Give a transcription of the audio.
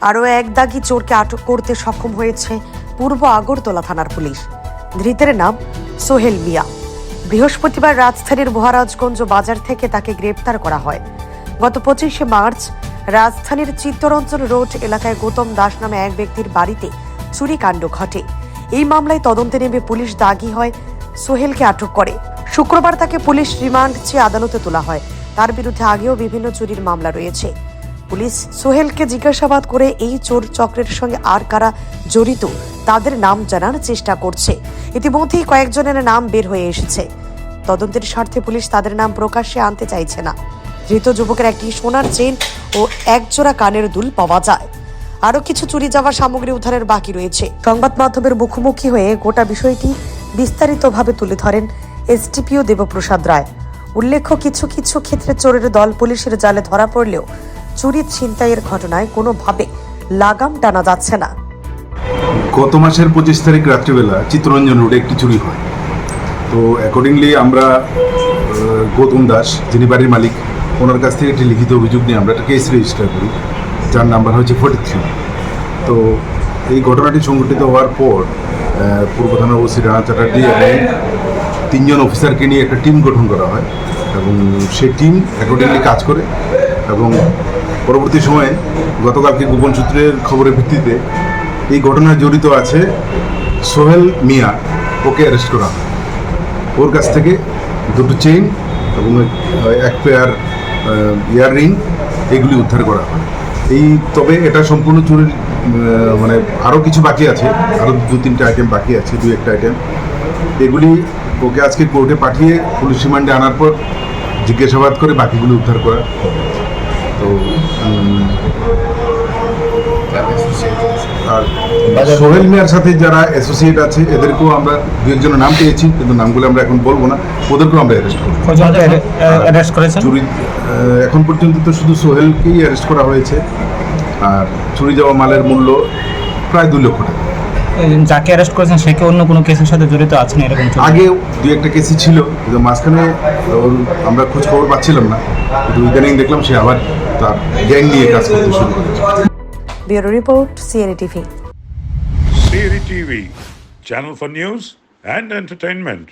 আরও এক দাগি চোরকে আটক করতে সক্ষম হয়েছে পূর্ব আগরতলা থানার পুলিশ। ধৃতের নাম সোহেল মিয়া। বৃহস্পতিবার রাজধানীর মহারাজগঞ্জ বাজার থেকে তাকে গ্রেপ্তার করা হয়। গত পঁচিশে মার্চ রাজধানীর চিত্তরঞ্জন রোড এলাকায় গৌতম দাস নামে এক ব্যক্তির বাড়িতে চুরি কাণ্ড ঘটে। এই মামলায় তদন্তে নেমে পুলিশ দাগি হয়, সোহেলকে আটক করে। শুক্রবার তাকে পুলিশ রিমান্ড চেয়ে আদালতে তোলা হয়। তার বিরুদ্ধে আগেও বিভিন্ন চুরির মামলা রয়েছে। পুলিশ সোহেলকে জিজ্ঞাসাবাদ করে এই চোর চক্রের সঙ্গে আর কারা জড়িত তাদের নাম জানার চেষ্টা করছে। ইতিমধ্যেই কয়েকজনের নাম বের হয়ে এসেছে। তদন্তের স্বার্থে পুলিশ তাদের নাম প্রকাশ্যে আনতে চাইছে না। ধৃত যুবকের একটি সোনার চেন ও একজোড়া কানের দুল পাওয়া যায়। আরও কিছু চুরি যাওয়া সামগ্রী উদ্ধারের বাকি রয়েছে। সংবাদ মাধ্যমের মুখোমুখি হয়ে গোটা বিষয়টি বিস্তারিতভাবে তুলে ধরেন এসটিপিও দেবপ্রসাদ রায়। উল্লেখ্য, কিছু কিছু ক্ষেত্রে চোরের দল পুলিশের জালে ধরা পড়লেও চুরি ছিনতাইয়ের ঘটনায় কোনোভাবে লাগাম টানা যাচ্ছে না। গত মাসের পঁচিশ তারিখ রাত্রিবেলা চিত্তরঞ্জন রোডে একটি চুরি হয়। তো অ্যাকর্ডিংলি আমরা গৌতম দাস, যিনি বাড়ির মালিক, ওনার কাছ থেকে একটি লিখিত অভিযোগ নিয়ে আমরা একটা কেস রেজিস্টার করি, যার নাম্বার হচ্ছে ফোর্টি থ্রি তো এই ঘটনাটি সংঘটিত হওয়ার পর পূর্ব থানার ওসি রানা চ্যাটার্জি এবং তিনজন অফিসারকে নিয়ে একটা টিম গঠন করা হয় এবং সেই টিম অ্যাকর্ডিংলি কাজ করে এবং পরবর্তী সময়ে গতকালকে গোপন সূত্রের খবরের ভিত্তিতে এই ঘটনায় জড়িত আছে সোহেল মিয়া। ওকে অ্যারেস্ট করা ওর কাছ থেকে দুটো চেইন এবং এক পেয়ার ইয়াররিং এগুলি উদ্ধার করা এই, তবে এটা সম্পূর্ণ চুরির মানে আরও কিছু বাকি আছে। আরও দু, তিনটে আইটেম বাকি আছে দু একটা আইটেম এগুলি ওকে আজকে কোর্টে পাঠিয়ে পুলিশ রিমান্ডে আনার পর জিজ্ঞাসাবাদ করে বাকিগুলি উদ্ধার করা তো আর সোহেল মিয়ার সাথে যারা অ্যাসোসিয়েট আছে এদেরকেও আমরা দু একজনের নাম পেয়েছি কিন্তু নামগুলো আমরা এখন বলব না। ওদেরকেও আমরা অ্যারেস্ট করব। অ্যারেস্ট করেছেন? চুরি এখন পর্যন্ত তো শুধু সোহেলকেই অ্যারেস্ট করা হয়েছে। আর চুরি যাওয়া মালের মূল্য প্রায় দু লক্ষ টাকা। যাকে অ্যারেস্ট করেছেন সে কি অন্য কোনো কেসের সাথে জড়িত আছেন এরকম? আগে দুই একটা কেসই ছিল কিন্তু মাঝখানে আমরা খোঁজ খবর পাচ্ছিলাম না কিন্তু ইদানিং দেখলাম সে আবার তার গ্যাং নিয়ে কাজ করতে শুরু করেছে bureau report CNA TV CNE TV channel for news and entertainment.